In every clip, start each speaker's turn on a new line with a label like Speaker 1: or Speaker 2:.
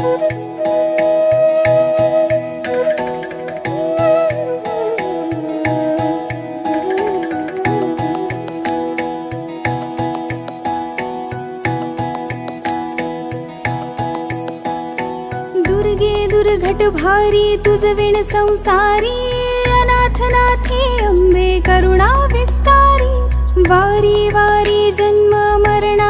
Speaker 1: दुर्गे भारी तुझ विण संसारी अनाथनाथी अंबे करुणा विस्तारी वारी वारी जन्म मरणा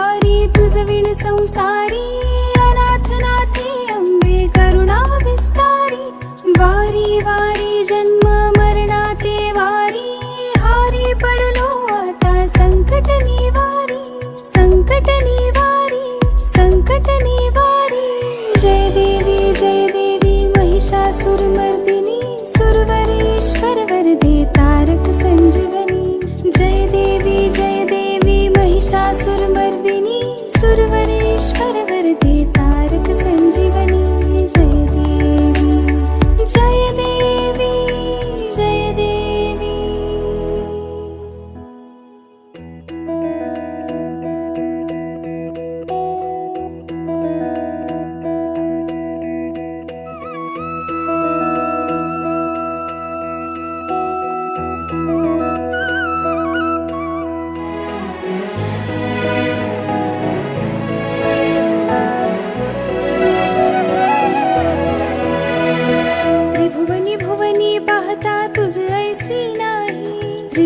Speaker 1: आधारी तुझविण संसारी अनाथ नाथी अंबे करुणा विस्तारी वारी वारी जन्म मरणा ते वारी हारी पडलो आता संकट निवारी संकट निवारी संकट निवारी. जय देवी जय देवी महिषासुरमर्दिनी सुरवरेश्वर वरदे तारक संजीवनी.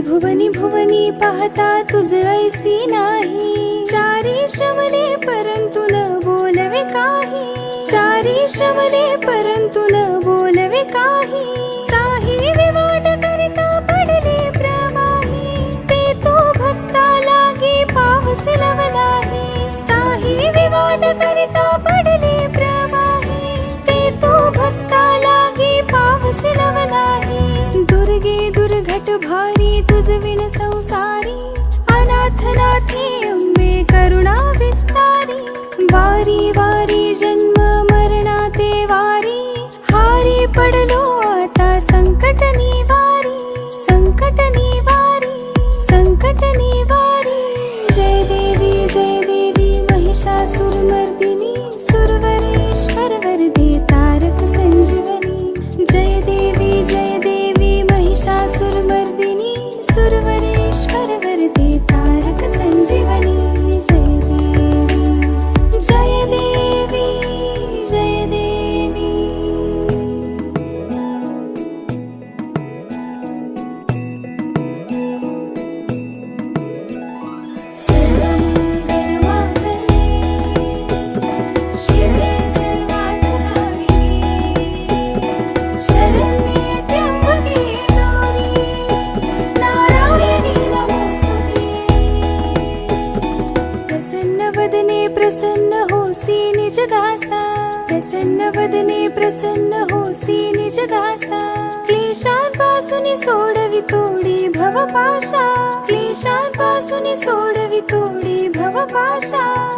Speaker 1: भुवनी भुवनी पाहता तुझ ऐसी नाही. चारी श्रवणे परंतु न बोलवे काही. चारी श्रवणे परंतु न बोलवे काही. तुझविण संसारी अनाथ नाथी अंबे करुणा विस्तारी वारी वारी जन्म प्रसन्न होसी निज दासा. प्रसन्न वदने प्रसन्न होसी निज दासा. क्लेशांपासून सोडवी तोडी भव पाशा. क्लेशांपासून सोडवी तोडी भव पाशा.